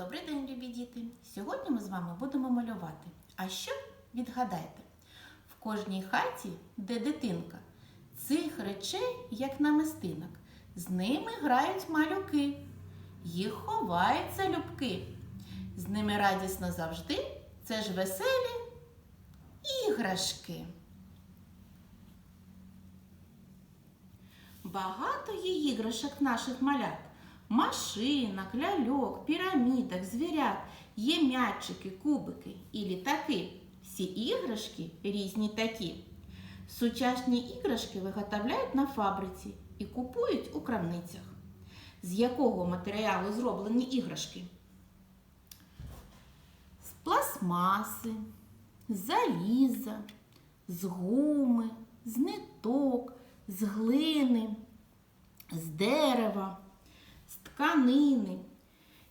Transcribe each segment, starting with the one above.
Добрий день, любі діти! Сьогодні ми з вами будемо малювати. А що відгадайте? В кожній хаті, де дитинка, цих речей, як намистинок, з ними грають малюки, їх ховають залюбки. З ними радісно завжди, це ж веселі іграшки. Багато є іграшок наших малят. Машинок, ляльок, пірамідок, звірят, є м'ячики, кубики і літаки. Всі іграшки різні такі. Сучасні іграшки виготовляють на фабриці і купують у крамницях. З якого матеріалу зроблені іграшки? З пластмаси, з заліза, з гуми, з ниток, з глини, з дерева, тканини.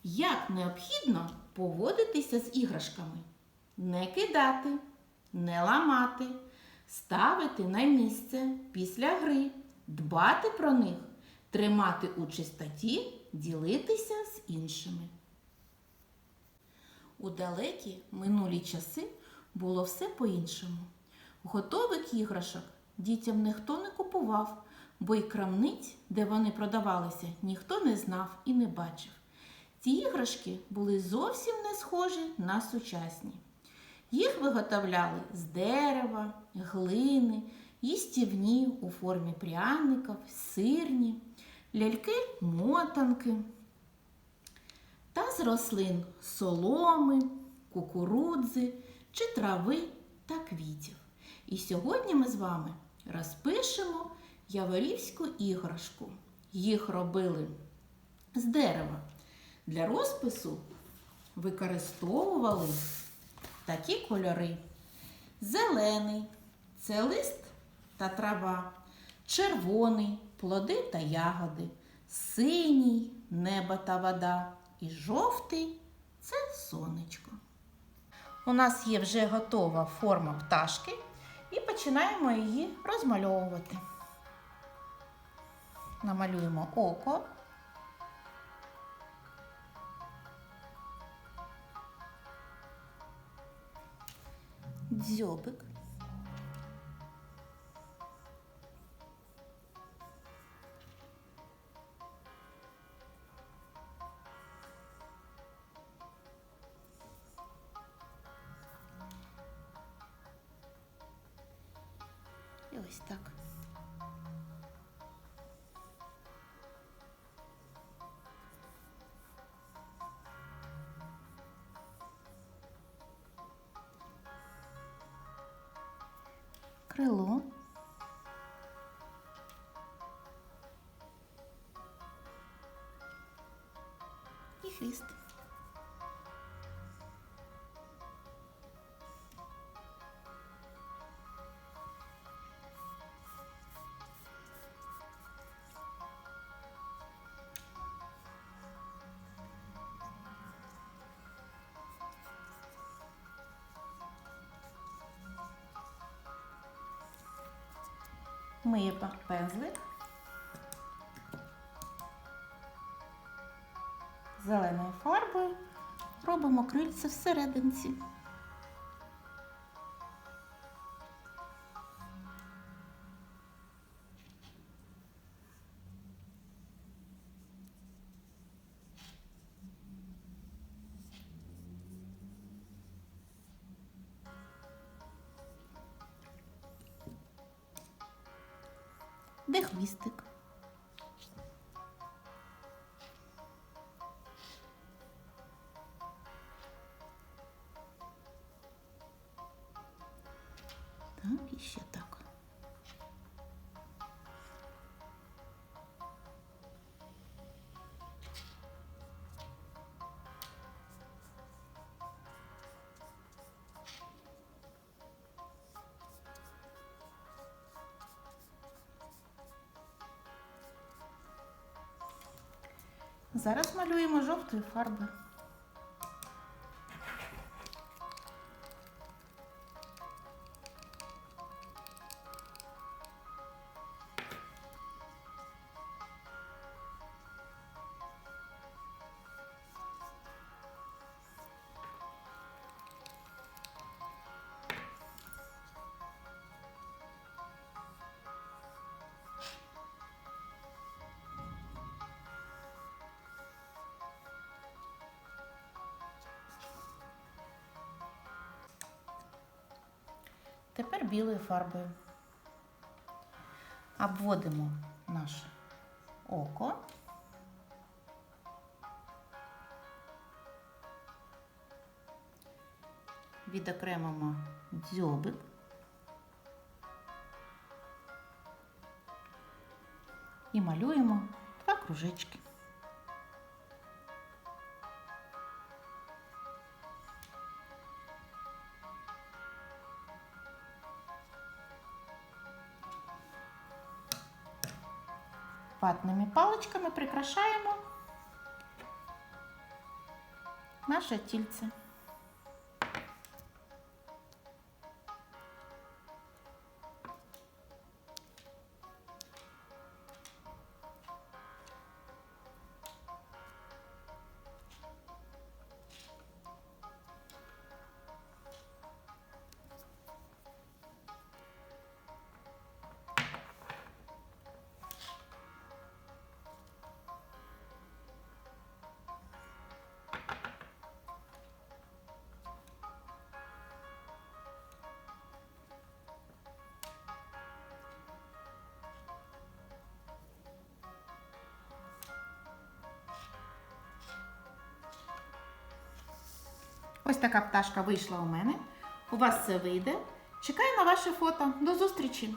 Як необхідно поводитися з іграшками? Не кидати, не ламати, ставити на місце після гри, дбати про них, тримати у чистоті, ділитися з іншими. У далекі минулі часи було все по-іншому. Готових іграшок дітям ніхто не купував, бо й крамниць, де вони продавалися, ніхто не знав і не бачив. Ці іграшки були зовсім не схожі на сучасні. Їх виготовляли з дерева, глини, їстівні у формі пряників, сирні, ляльки-мотанки та з рослин соломи, кукурудзи чи трави та квітів. І сьогодні ми з вами розпишемо яворівську іграшку. Їх робили з дерева. Для розпису використовували такі кольори: зелений це лист та трава, червоний плоди та ягоди, синій небо та вода і жовтий це сонечко. У нас є вже готова форма пташки і починаємо її розмальовувати. Намалюємо око. Дзьобик. І ось так. Крило. Миємо пензлик. Зеленою фарбою робимо крильце всерединці. Де хвістик? Так, і ще так. Зараз малюємо жовтою фарбою. Тепер білою фарбою. Обводимо наше око. Відокремимо дзьобик. І малюємо два кружечки. Ватними паличками прикрашаємо наше тільце. Ось така пташка вийшла у мене. У вас все вийде. Чекаю на ваше фото. До зустрічі!